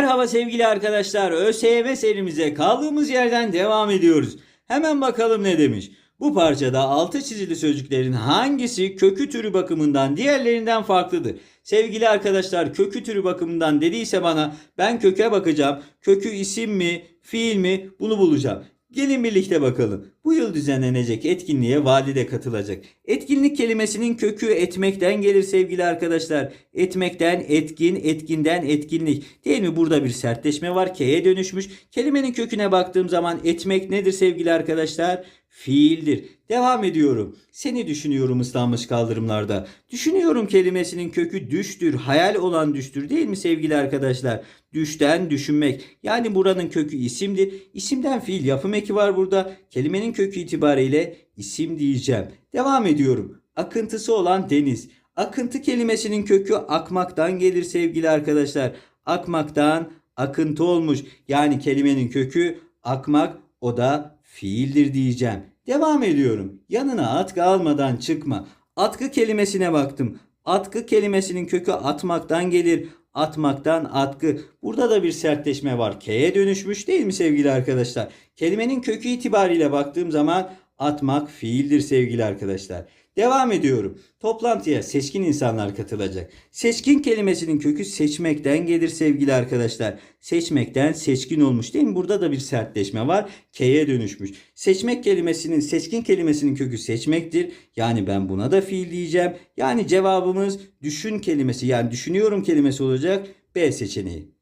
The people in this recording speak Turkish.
Merhaba sevgili arkadaşlar. ÖSYM serimize kaldığımız yerden devam ediyoruz. Hemen bakalım ne demiş. Bu parçada altı çizili sözcüklerin hangisi kökü türü bakımından diğerlerinden farklıdır? Sevgili arkadaşlar kökü türü bakımından dediyse bana ben köke bakacağım. Kökü isim mi, fiil mi bunu bulacağım. Gelin birlikte bakalım. Bu yıl düzenlenecek etkinliğe valide katılacak. Etkinlik kelimesinin kökü etmekten gelir sevgili arkadaşlar. Etmekten etkin, etkinden etkinlik. Değil mi? Burada bir sertleşme var. K'ye dönüşmüş. Kelimenin köküne baktığım zaman etmek nedir sevgili arkadaşlar? Fiildir. Devam ediyorum. Seni düşünüyorum ıslanmış kaldırımlarda. Düşünüyorum kelimesinin kökü düştür. Hayal olan düştür değil mi sevgili arkadaşlar? Düşten düşünmek. Yani buranın kökü isimdir. İsimden fiil yapım eki var burada. Kelimenin kökü itibariyle isim diyeceğim. Devam ediyorum. Akıntısı olan deniz. Akıntı kelimesinin kökü akmaktan gelir sevgili arkadaşlar. Akmaktan akıntı olmuş. Yani kelimenin kökü akmak o da fiildir diyeceğim. Devam ediyorum. Yanına atkı almadan çıkma. Atkı kelimesine baktım. Atkı kelimesinin kökü atmaktan gelir. Atmaktan atkı. Burada da bir sertleşme var. K'ye dönüşmüş değil mi sevgili arkadaşlar? Kelimenin kökü itibariyle baktığım zaman atmak fiildir sevgili arkadaşlar. Devam ediyorum. Toplantıya seçkin insanlar katılacak. Seçkin kelimesinin kökü seçmekten gelir sevgili arkadaşlar. Seçmekten seçkin olmuş değil mi? Burada da bir sertleşme var. K'ye dönüşmüş. Seçmek kelimesinin, seçkin kelimesinin kökü seçmektir. Yani ben buna da fiil diyeceğim. Yani cevabımız düşün kelimesi yani düşünüyorum kelimesi olacak. B seçeneği.